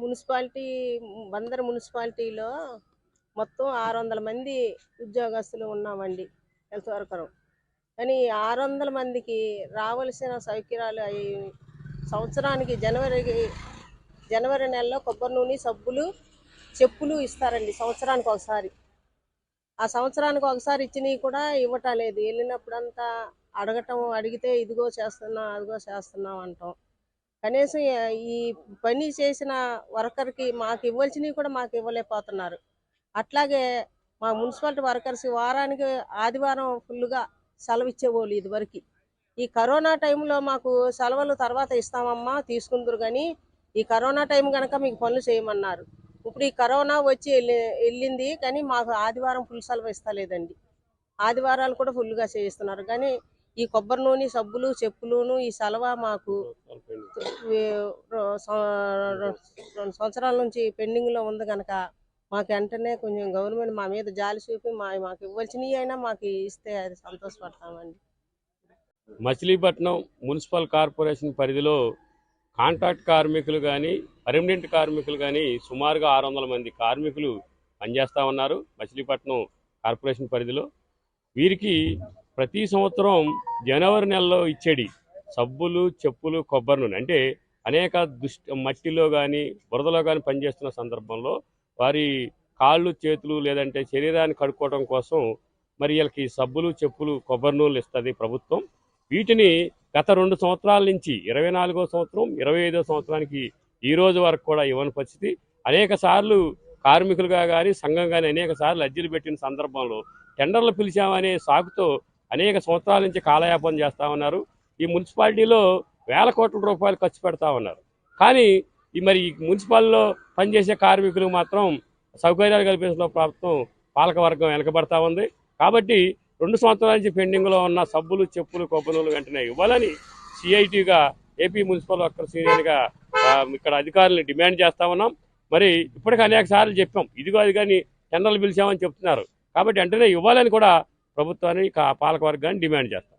Municipality Bandar మున్సిపాలిటీలో మొత్తం ఆరు వందల మంది ఉద్యోగస్తులు ఉన్నామండి హెల్త్ వర్కరు. కానీ ఆరు వందల మందికి రావాల్సిన సౌకర్యాలు అవి సంవత్సరానికి జనవరికి జనవరి నెలలో కొబ్బరి నూనె సబ్బులు చెప్పులు ఇస్తారండి సంవత్సరానికి ఒకసారి. ఆ సంవత్సరానికి ఒకసారి ఇచ్చినవి కూడా ఇవ్వటం లేదు. వెళ్ళినప్పుడంతా అడగటం అడిగితే ఇదిగో చేస్తున్నాం అదిగో చేస్తున్నాం అంటాం. కనీసం ఈ పని చేసిన వర్కర్కి మాకు ఇవ్వాల్సినవి కూడా మాకు ఇవ్వలేకపోతున్నారు. అట్లాగే మా మున్సిపాలిటీ వర్కర్స్ వారానికి ఆదివారం ఫుల్గా సెలవు ఇచ్చేవాళ్ళు ఇదివరకు. ఈ కరోనా టైంలో మాకు సెలవులు తర్వాత ఇస్తామమ్మా తీసుకుందరు కానీ ఈ కరోనా టైం కనుక మీకు పనులు చేయమన్నారు. ఇప్పుడు ఈ కరోనా వచ్చి వెళ్ళింది కానీ మాకు ఆదివారం ఫుల్ సెలవు ఇస్తలేదండి. ఆదివారాలు కూడా ఫుల్గా చేయిస్తున్నారు. కానీ ఈ కొబ్బరి నూనె సబ్బులు చెప్పులును ఈ సెలవ మాకు రెండు సంవత్సరాల నుంచి పెండింగ్లో ఉంది కనుక మాకు వెంటనే కొంచెం గవర్నమెంట్ మా మీద జాలి చూపి మా మాకు ఇవ్వాల్సినవి అయినా మాకు ఇస్తే అది సంతోషపడతామండి. మచిలీపట్నం మున్సిపల్ కార్పొరేషన్ పరిధిలో కాంట్రాక్ట్ కార్మికులు కానీ పర్మనెంట్ కార్మికులు కానీ సుమారుగా ఆరు వందల మంది కార్మికులు పనిచేస్తూ ఉన్నారు మచిలీపట్నం కార్పొరేషన్ పరిధిలో. వీరికి ప్రతి సంవత్సరం జనవరి నెలలో ఇచ్చేడి సబ్బులు చెప్పులు కొబ్బరి నూనె. అంటే అనేక దుష్ట మట్టిలో కానీ బురదలో కానీ పనిచేస్తున్న సందర్భంలో వారి కాళ్ళు చేతులు లేదంటే శరీరాన్ని కడుక్కోవడం కోసం మరి వీళ్ళకి సబ్బులు చెప్పులు కొబ్బరి నూనెలు ఇస్తుంది ప్రభుత్వం. వీటిని గత రెండు సంవత్సరాల నుంచి ఇరవై నాలుగో సంవత్సరం ఇరవై ఐదో సంవత్సరానికి ఈ రోజు వరకు కూడా ఇవ్వని పరిస్థితి. అనేక సార్లు కార్మికులుగా కానీ సంఘం కానీ అనేక సార్లు అర్జీలు పెట్టిన సందర్భంలో టెండర్లు పిలిచామనే సాకుతో అనేక సంవత్సరాల నుంచి కాలయాపన చేస్తూ ఉన్నారు. ఈ మున్సిపాలిటీలో వేల కోట్ల రూపాయలు ఖర్చు పెడతా ఉన్నారు. కానీ ఈ మరి ఈ మున్సిపాలిటీలో పనిచేసే కార్మికులు మాత్రం సౌకర్యాలు కల్పించడంలో ప్రభుత్వం పాలకవర్గం వెనకబడతా ఉంది. కాబట్టి రెండు సంవత్సరాల నుంచి పెండింగ్లో ఉన్న సబ్బులు చెప్పులు కొబ్బరులు వెంటనే ఇవ్వాలని సిఐటిగా ఏపీ మున్సిపల్ వర్కర్స్ యూనియన్గా ఇక్కడ అధికారులను డిమాండ్ చేస్తా ఉన్నాం. మరి ఇప్పటికీ అనేక సార్లు చెప్పాం. ఇదిగో అది కానీ టెండర్లు పిలిచామని చెప్తున్నారు. కాబట్టి వెంటనే ఇవ్వాలని కూడా ప్రభుత్వాన్ని పాలకవర్గాన్ని డిమాండ్ చేస్తాం.